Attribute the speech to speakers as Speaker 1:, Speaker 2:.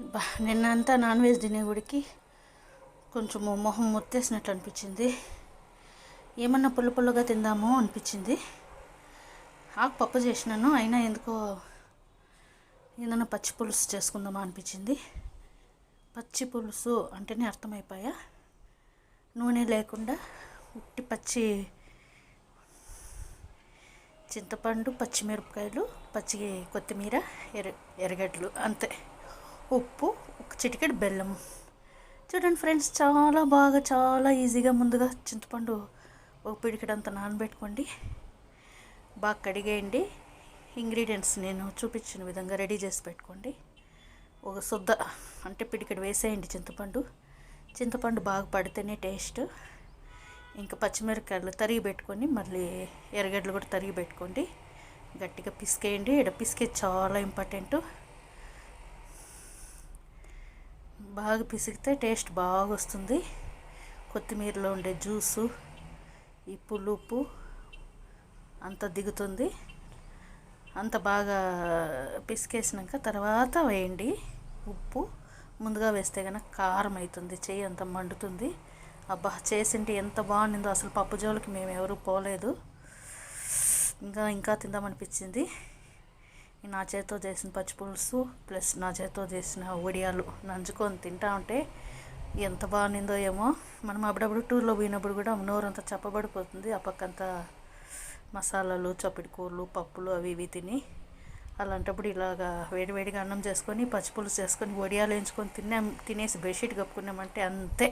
Speaker 1: బా నిన్నంతా non veg తినేగుడికి కొంచెం మొహం మొత్తేసినట్లు అనిపించింది. ఏమన్నా పుల్ల పుల్లగా తిందామో అనిపించింది. ఆకు పప్పు చేసినాను అయినా ఎందుకో ఏదైనా పచ్చి పులుసు చేసుకుందామా అనిపించింది. పచ్చి పులుసు అంటేనే అర్థమైపోయా. నూనె లేకుండా ఉట్టి పచ్చి చింతపండు పచ్చిమిరపకాయలు పచ్చి కొత్తిమీర ఎర్ర ఎర్రగడ్డలు అంతే. ఉప్పు ఒక చిటికెడు బెల్లం చూడండి ఫ్రెండ్స్ చాలా బాగా చాలా ఈజీగా ముందుగా చింతపండు ఒక పిడికెడంత నానబెట్టుకోండి. బాగా కడిగేయండి. ఇంగ్రీడియంట్స్ నేను చూపించిన విధంగా రెడీ చేసి పెట్టుకోండి. ఒక శుద్ధ అంటే పిడికెడు వేసేయండి చింతపండు. చింతపండు బాగా పడితేనే టేస్ట్. ఇంకా పచ్చిమిరపకాయలు తరిగి పెట్టుకొని మళ్ళీ ఎర్రగడ్డలు కూడా తరిగి పెట్టుకోండి. గట్టిగా పిసికేయండి. ఇక్కడ పిసికే చాలా ఇంపార్టెంట్. బాగా పిసికితే టేస్ట్ బాగా వస్తుంది కొత్తిమీరలో ఉండే జ్యూసు ఈ పులుపు అంత దిగుతుంది. అంత బాగా పిసికేసినాక తర్వాత వేయండి ఉప్పు. ముందుగా వేస్తే కనుక కారం అవుతుంది చెయ్యి అంత మండుతుంది. అబ్బా చేసింటే ఎంత బాగుండిందో. అసలు పప్పు జోలికి మేము ఎవరు పోలేదు. ఇంకా ఇంకా తిందామనిపించింది. నా చేతితో చేసిన పచ్చి పులుసు ప్లస్ నా చేతితో చేసిన వడియాలు నంచుకొని తింటా ఉంటే ఎంత బాగుందో ఏమో. మనం అప్పుడప్పుడు టూర్లో పోయినప్పుడు కూడా నోరంతా చెప్పబడిపోతుంది. ఆ పక్కంతా మసాలాలు చప్పిడి కూరలు పప్పులు అవి ఇవి తిని అలాంటప్పుడు ఇలాగా వేడివేడిగా అన్నం చేసుకొని పచ్చిపులుసు చేసుకొని వడియాలు వేయించుకొని తిన్నాం తినేసి బెడ్షీట్ కప్పుకున్నామంటే అంతే.